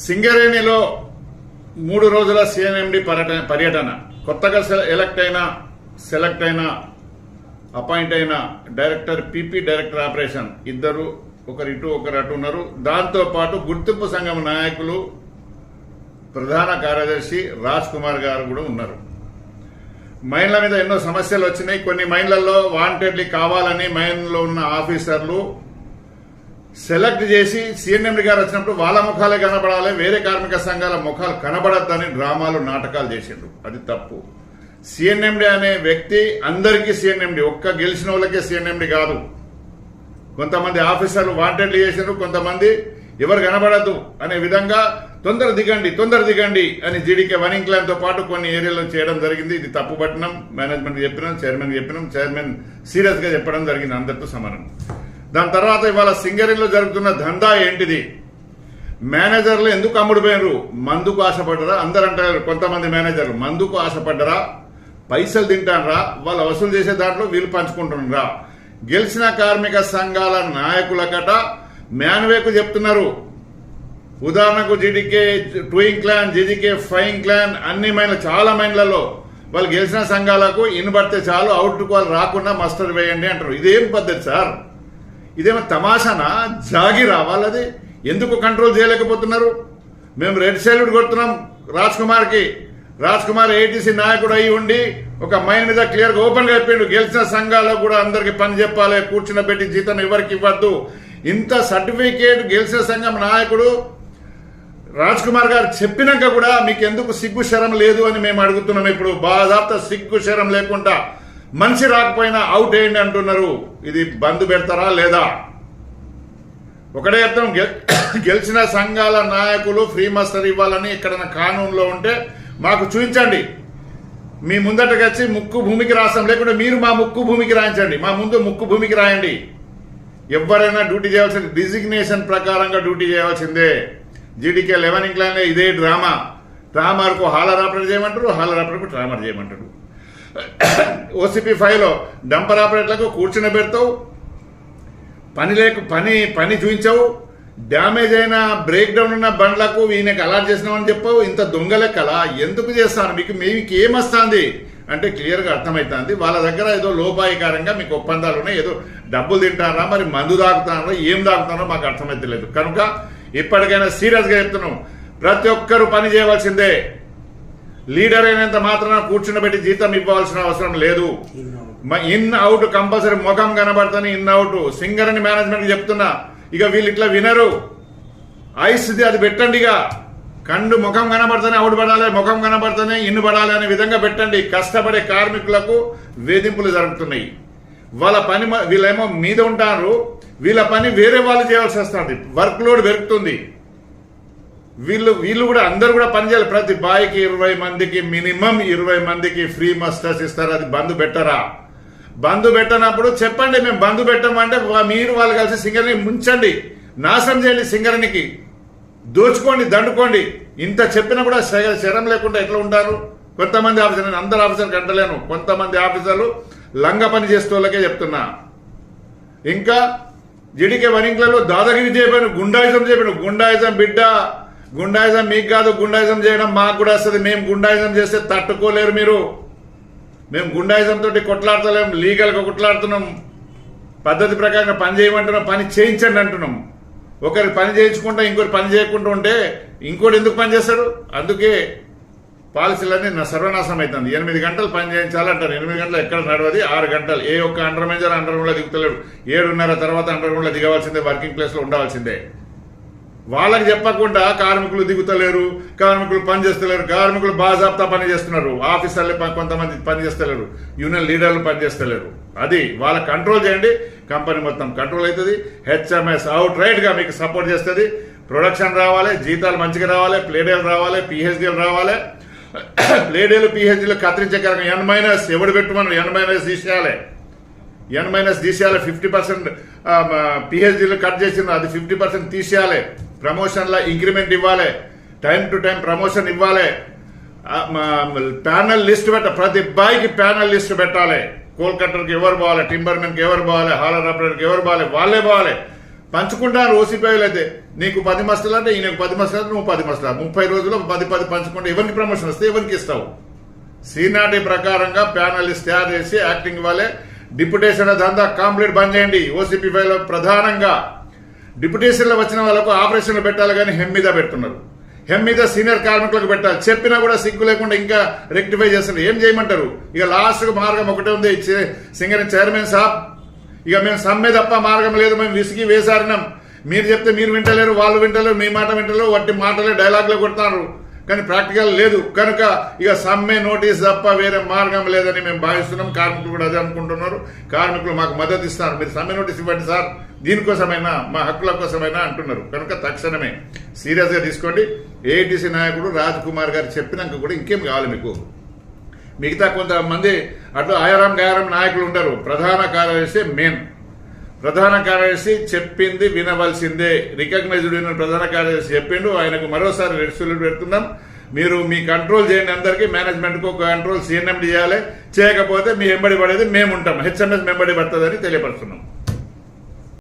సింగరేణిలో మూడు రోజుల సిఎన్ఎండి పర్యటన పర్యటన. కొత్తగా సెల- ఎలక్ట్ అయిన సెలెక్ట్ అయిన అపాయింట్ అయిన డైరెక్టర్ పీపీ డైరెక్టర్ ఆపరేషన్ ఇద్దరు ఒకరు ఇటు ఒకరు అటు ఉన్నారు. దాంతోపాటు గుర్తింపు సంఘం నాయకులు ప్రధాన కార్యదర్శి రాజ్ కుమార్ గారు కూడా ఉన్నారు. మైన్ల మీద ఎన్నో సమస్యలు వచ్చినాయి. కొన్ని మైన్లలో వాంటెడ్లీ కావాలని మైన్లో ఉన్న ఆఫీసర్లు సెలెక్ట్ చేసి సిఎన్ఎండి గారు వచ్చినప్పుడు వాళ్ళ ముఖాలే కనబడాలి వేరే కార్మిక సంఘాల ముఖాలు కనబడద్దని డ్రామాలు నాటకాలు చేసిండు అది తప్పు. సిఎన్ఎండి అనే వ్యక్తి అందరికీ సిఎన్ఎండి ఒక్క గెలిచిన వాళ్ళకే సిఎన్ఎండి కాదు. కొంతమంది ఆఫీసర్లు వాంటెడ్లు చేసిండ్రు కొంతమంది ఎవరు కనబడద్దు అనే విధంగా తొందర దిగండి తొందర దిగండి అని జీడీకే వనింగ్ క్లాన్తో పాటు కొన్ని ఏరియాలో చేయడం జరిగింది. ఇది తప్పు పట్టణం మేనేజ్మెంట్ చెప్పినాం చైర్మన్ చెప్పినాం చైర్మన్ సీరియస్గా చెప్పడం జరిగింది. అందరితో సమానం. దాని తర్వాత ఇవాళ సింగరేణిలో జరుగుతున్న దందా ఏంటిది? మేనేజర్లు ఎందుకు అమ్ముడుపోయినరు? మందుకు ఆశపడ్డరా? అందరు అంటారు కొంతమంది మేనేజర్లు మందుకు ఆశపడ్డరా? పైసలు తింటానరా? వాళ్ళు వసూలు చేసే దాంట్లో వీళ్ళు పంచుకుంటున్నారా? గెలిచిన కార్మిక సంఘాల నాయకులకట మ్యాన్వేకు చెప్తున్నారు. ఉదాహరణకు జీడీకే టూయింగ్ క్లాన్ జీడీకే ఫైయింగ్ క్లాన్ అన్ని మైన్లు చాలా మైన్లలో వాళ్ళు గెలిచిన సంఘాలకు ఇనబడితే చాలు అవుట్ వాళ్ళు రాకుండా మస్టర్ వేయండి అంటారు. ఇదేం పద్ధతి సార్? ఇదేమో తమాషానా? జాగిరా వాళ్ళది ఎందుకు కంట్రోల్ చేయలేకపోతున్నారు? మేము రెడ్ సైల్యూట్ కొడుతున్నాం రాజ్ కుమార్కి రాజ్ కుమార్ ఏటీసీ నాయకుడు అయి ఉండి ఒక మైండ్ మీద క్లియర్గా ఓపెన్గా ఓపెన్ చెప్పిండు. గెలిచిన సంఘాల్లో కూడా అందరికి పని చెప్పాలి కూర్చున్న పెట్టి జీతం ఎవరికి ఇవ్వద్దు. ఇంత సర్టిఫికేట్ గెలిచిన సంఘం నాయకుడు రాజ్ కుమార్ గారు చెప్పినాక కూడా మీకు ఎందుకు సిగ్గు శరం లేదు అని మేము అడుగుతున్నాం. ఇప్పుడు బాధాప్త సిగ్గు శరం లేకుండా మనిషి రాకపోయినా అవుట్ వేయండి అంటున్నారు. ఇది బంద్ పెడతారా లేదా? ఒకటే అర్థం గె- గెలిచిన సంఘాల నాయకులు ఫ్రీ మాస్టర్ ఇవ్వాలని ఎక్కడైనా కానూన్లో ఉంటే మాకు చూపించండి. మీ ముందటకు వచ్చి ముక్కు భూమికి రాస్తాం. లేకుంటే మీరు మా ముక్కు భూమికి రాయించండి. మా ముందు ముక్కు భూమికి రాయండి. ఎవరైనా డ్యూటీ చేయాల్సింది డిజిగ్నేషన్ ప్రకారంగా డ్యూటీ చేయాల్సిందే. జీడీకే లెవెన్ ఇంక్లాన్లో ఇదే డ్రామా. ట్రామర్కు హాలర్ ఆపరేట్ చేయమంటారు హాలర్ ఆపరేట్కు ట్రామర్ చేయమంటారు. ఓసిపి ఫైవ్లో డంపర్ ఆపరేట్లకు కూర్చుని పెడతావు. పని లేక పని పని చూపించావు డ్యామేజ్ అయిన బ్రేక్ డౌన్ ఉన్న బండ్లకు ఈయనకి అలాట్ చేసినామని చెప్పావు. ఇంత దొంగ లెక్కలా ఎందుకు చేస్తాను మీకు మీకు ఏమొస్తుంది? అంటే క్లియర్గా అర్థమవుతుంది వాళ్ళ దగ్గర ఏదో లోపాయికారంగా మీకు ఒప్పందాలు ఉన్నాయి. ఏదో డబ్బులు తింటారా? మరి మందు తాగుతారా? ఏం తాగుతారో మాకు అర్థమైతలేదు కనుక ఇప్పటికైనా సీరియస్గా చెప్తున్నాం. ప్రతి ఒక్కరూ పని చేయవలసిందే. లీడర్ అయినంత మాత్రాన కూర్చుని పెట్టి జీతం ఇవ్వాల్సిన అవసరం లేదు. ఇన్ అవుట్ కంపల్సరీ ముఖం కనబడుతుంది ఇన్ అవుట్ సింగర్ అని మేనేజ్మెంట్ చెప్తున్నా. ఇక వీళ్ళు ఇట్లా వినరు. ఐస్ అది పెట్టండి ఇక. కండు ముఖం కనబడుతూనే అవుట్ పడాలి ముఖం కనబడుతూనే ఇన్ను పడాలి అనే విధంగా పెట్టండి. కష్టపడే కార్మికులకు వేధింపులు జరుగుతున్నాయి. వాళ్ళ పని వీళ్ళేమో మీద ఉంటారు. వీళ్ళ పని వేరే వాళ్ళు చేయాల్సి వస్తుంది. వర్క్ లోడ్ పెరుగుతుంది. వీళ్ళు వీళ్ళు కూడా అందరు కూడా పనిచేయాలి ప్రతి బాయ్కి ఇరవై మందికి మినిమం ఇరవై మందికి ఫ్రీ మస్టర్స్ ఇస్తారు. అది బంద్ పెట్టరా? బంద్ పెట్టనప్పుడు చెప్పండి మేము బంద్ పెట్టమంటే మీరు వాళ్ళు కలిసి సింగర్ని ముంచండి. నాశనం చేయండి సింగర్నికి దోచుకోండి దండుకోండి. ఇంత చెప్పినా కూడా శరం లేకుండా ఎట్లా ఉంటారు? కొంతమంది ఆఫీసర్ నేను అందరు ఆఫీసర్కి అంటలేను. కొంతమంది ఆఫీసర్లు లంగ పని చేసే వాళ్ళకే చెప్తున్నా. ఇంకా జిడికే వనింగ్లలో దాదాగిరి చేయబడిన గుండాయిజం చేయబడిన గుండాయిజం బిడ్డ గుండాయిజం మీకు కాదు గుండాయిజం చేయడం మాకు కూడా వస్తుంది. మేము గుండాయిజం చేస్తే తట్టుకోలేరు మీరు. మేము గుండాయిజం తోటి కొట్లాడతలేం లీగల్గా కొట్లాడుతున్నాం. పద్ధతి ప్రకారంగా పని చేయమంటున్నాం పని చేయించండి అంటున్నాం. ఒకరి పని చేయించుకుంటా ఇంకోటి పని చేయకుండా ఉంటే ఇంకోటి ఎందుకు పని చేస్తారు అందుకే పాలసీలన్నీ నా సర్వనాశనం అవుతుంది. ఎనిమిది గంటలు పని చేయించాలంటారు. ఎనిమిది గంటలు ఎక్కడ నడవది? ఆరు గంటలు. ఏ ఒక్క అండర్ మేనేజర్ అండర్ గ్రౌండ్లో దిగుతలేడు. ఏడున్నర తర్వాత అండర్ గ్రౌండ్లో దిగవలసిందే వర్కింగ్ ప్లేస్లో ఉండవలసిందే. వాళ్ళకి చెప్పకుండా కార్మికులు దిగుతలేరు కార్మికులు పని చేస్తలేరు కార్మికులు బాజాబ్తా పని చేస్తున్నారు ఆఫీసర్లు కొంతమంది పని చేస్తలేరు యూనియన్ లీడర్లు పని చేస్తలేరు. అది వాళ్ళ కంట్రోల్ చేయండి కంపెనీ మొత్తం కంట్రోల్ అవుతుంది హెచ్ఎంఎస్ అవుట్ రైట్గా మీకు సపోర్ట్ చేస్తుంది. ప్రొడక్షన్ రావాలి జీతాలు మంచిగా రావాలి ప్లేడేలు రావాలి పిహెచ్డీలు రావాలి. ప్లేడేలు పిహెచ్డీలు కత్తిరించే కారణం ఎన్ మైనస్ ఎవడు పెట్టుమన్నారు ఎన్ మైనస్ తీసేయాలి. ఎన్ మైనస్ తీసేయాలి ఫిఫ్టీ పర్సెంట్ పిహెచ్డీలు కట్ చేసిన అది ఫిఫ్టీ పర్సెంట్ తీసేయాలి. ప్రమోషన్ల ఇంక్రిమెంట్ ఇవ్వాలి. టైం టు టైం ప్రమోషన్ ఇవ్వాలి. ప్యానల్ లిస్ట్ పెట్ట ప్రతి బాయ్కి ప్యానల్ లిస్ట్ పెట్టాలి. కోల్కట్టర్కి ఎవరు పోవాలి టింబర్మెన్కి ఎవరు పోవాలి హాలర్ ఆపరేటర్కి ఎవరు పోవాలి వాళ్ళే పోవాలి. పంచుకుంటారు ఓసీపీలు అయితే. నీకు పది మస్తలు అంటే ఈయనకు పది మస్తలు అంటే నువ్వు పది మస్తలు? ముప్పై రోజుల్లో పది పది పంచుకుంటే ఎవరికి ప్రమోషన్ వస్తే ఎవరికి ఇస్తావు? సీనాటి ప్రకారంగా ప్యానలిస్ట్ తయారు చేసి యాక్టింగ్ వాళ్ళే డిప్యుటేషన్ దందా కంప్లీట్ బంద్ చేయండి. ఓసీపీ ఫైవ్ ప్రధానంగా డిప్యుటేషన్లో వచ్చిన వాళ్ళకు ఆపరేషన్లు పెట్టాలి కానీ హెమ్ మీద పెడుతున్నారు. హెమ్ మీద సీనియర్ కార్మికులకు పెట్టాలి. చెప్పినా కూడా సిగ్గు లేకుండా ఇంకా రెక్టిఫై చేస్తున్నారు. ఏం చేయమంటారు? ఇక లాస్ట్ మార్గం ఒకటే ఉంది. చే- సింగర్ చైర్మన్ సాబ్. ఇక మేము సమ్మె తప్ప మార్గం లేదు. మేము విసిగి వేసారినాం. మీరు చెప్తే మీరు వింటలేరు వాళ్ళు వింటలేరు మీ మాట వింటలేరు. వాటి మాటలే డైలాగ్లో కొడతారు. కానీ ప్రాక్టికల్ లేదు. కనుక ఇక సమ్మె నోటీస్ తప్ప వేరే మార్గం లేదని మేము భావిస్తున్నాం. కార్మికులు కూడా అదే అనుకుంటున్నారు. కార్మికులు మాకు మద్దతు ఇస్తున్నారు మీరు సమ్మె నోటీస్ ఇవ్వండి సార్. దీనికోసమైనా మా హక్కుల కోసమైనా అంటున్నారు. కనుక తక్షణమే సీరియస్గా తీసుకోండి. ఏఐటీసీ నాయకుడు రాజ్ కుమార్ గారు చెప్పినాక కూడా ఇంకేం కావాలి మీకు? మిగతా కొంతమంది అటు ఆయారాం గాయారాం నాయకులు ఉంటారు ప్రధాన కార్యదర్శి మెయిన్. ప్రధాన కార్యదర్శి చెప్పింది వినవలసిందే. రికగ్నైజ్డ్ అయిన ప్రధాన కార్యదర్శి చెప్పిండు. ఆయనకు మరోసారి రెడ్ సల్యూట్ పెడుతున్నాం. మీరు మీ కంట్రోల్ చేయండి అందరికీ. మేనేజ్మెంట్కు ఒక కంట్రోల్ సీఎంఎం చేయాలి. చేయకపోతే మీ ఎంబడి పడేది మేము ఉంటాం హెచ్ఎంఎస్ మెంబడి పడుతుందని తెలియపరుస్తున్నాం.